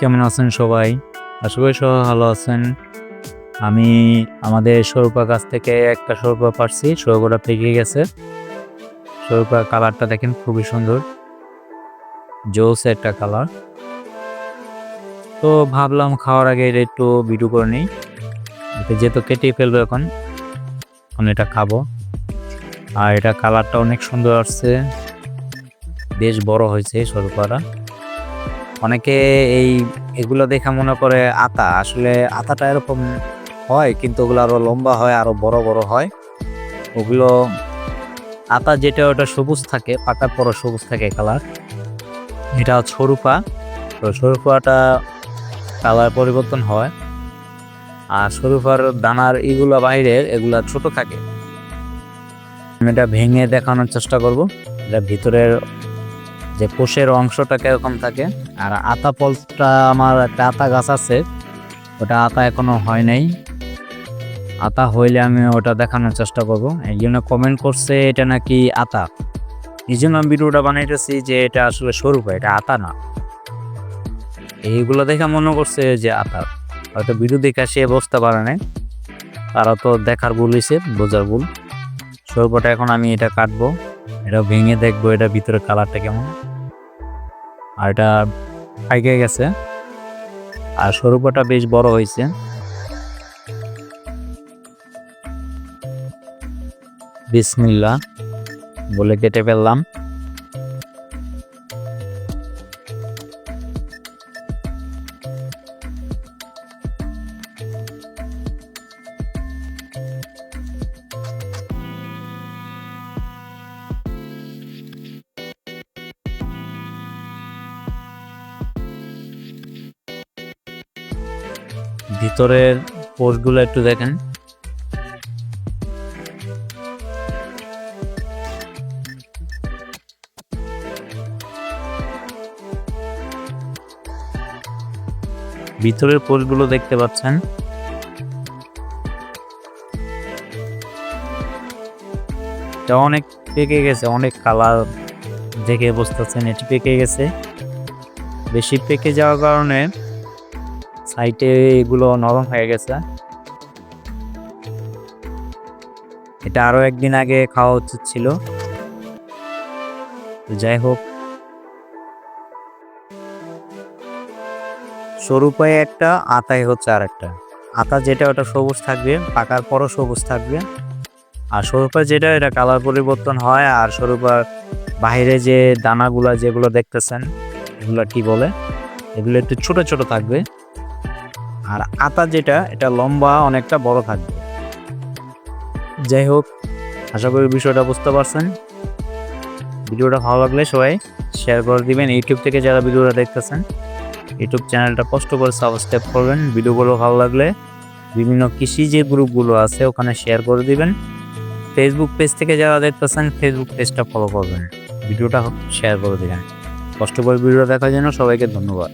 কেমন আছেন সবাই? আশা করি সবাই ভালো আছেন। আমি আমাদের সরুপা গাছ থেকে একটা সরুপা পারছি, সরুপাটা পেকে গেছে। সরুপা কালারটা দেখেন খুবই সুন্দর। জোস একটা কালার। তো ভাবলাম খাওয়ার আগে এটা একটু ভিডিও করে নিই। যেহেতু কেটেই ফেলব এখন এখন এটা খাব। আর এটা কালারটা অনেক সুন্দর আসছে। বেশ বড় হয়েছে সরুপাটা। অনেকে এই এগুলো দেখে মনে করে আতা। আসলে আতাটা এরকম হয়, কিন্তু ওগুলো আরও লম্বা হয়, আরও বড় বড় হয়। ওগুলো আতা যেটা ওটা সবুজ থাকে পাকার পরও সবুজ থাকে কালার এটা সরুপা। তো সরুপাটা কালার পরিবর্তন হয়। আর সরুপার দানার এগুলো বাইরের এগুলা ছোট থাকে। আমি এটা ভেঙে দেখানোর চেষ্টা করব। এটা ভিতরের যে কোষের অংশটা কীরকম থাকে। আর আতা ফলটা আমার একটা আতা গাছ আছে, ওটা আতা এখনও হয় নাই। আতা হইলে আমি ওটা দেখানোর চেষ্টা করব। এই জন্য কমেন্ট করছে এটা নাকি আতা। এই জন্য আমি ভিডিওটা বানাইতেছি যে এটা আসলে স্বরূপ, এটা আতা না। এইগুলো দেখে মনে করছে যে আতা। হয়তো ভিডিও দেখে সে বুঝতে পারে নাই। তারা তো দেখার ভুল হয়েছে বোঝার ভুল। স্বরূপটা এখন আমি এটা কাটবো, এটা ভেঙে দেখব এটা ভিতরে কালারটা কেমন। আর এটা পাইকে গেছে। আর সরুপাটা বেশ বড় হয়েছে। বিসমিল্লা বলে কেটে ফেললাম। ভিতরের পোস্টগুলো একটু দেখেন। ভিতরের পোস্টগুলো দেখতে পাচ্ছেন। এটা অনেক পেকে গেছে, অনেক কালার দেখে বুঝতেছেন, এটি পেকে গেছে। বেশি পেকে যাওয়ার কারণে সাইটে এগুলো নরম হয়ে গেছে। এটা আরও একদিন আগে খাওয়া উচিত ছিল। যাই হোক। স্বরূপায় একটা, আতায় হচ্ছে আর একটা আতা যেটা ওটা সবুজ থাকবে, পাকার পরও সবুজ থাকবে। আর স্বরূপা যেটা, এটা কালার পরিবর্তন হয়। আর স্বরূপার বাইরে যে দানাগুলা যেগুলো দেখতেছেন, এগুলো কি বলে? এগুলো একটু ছোট ছোট থাকবে। আর আতা যেটা, এটা লম্বা, অনেকটা বড় থাকবে। যাই হোক, আশা করি বিষয়টা বুঝতে পারছেন। ভিডিওটা ভালো লাগলে সবাই শেয়ার করে দিবেন। ইউটিউব থেকে যারা ভিডিওটা দেখতেছেন ইউটিউব চ্যানেলটা কষ্ট করে সাবস্ক্রাইব করবেন। ভিডিওগুলো ভালো লাগলে বিভিন্ন কৃষি যে গ্রুপগুলো আছে, ওখানে শেয়ার করে দিবেন। ফেসবুক পেজ থেকে যারা দেখতেছেন ফেসবুক পেজটা ফলো করবেন। ভিডিওটা শেয়ার করে দিবেন। কষ্ট করে ভিডিও দেখার জন্য সবাইকে ধন্যবাদ।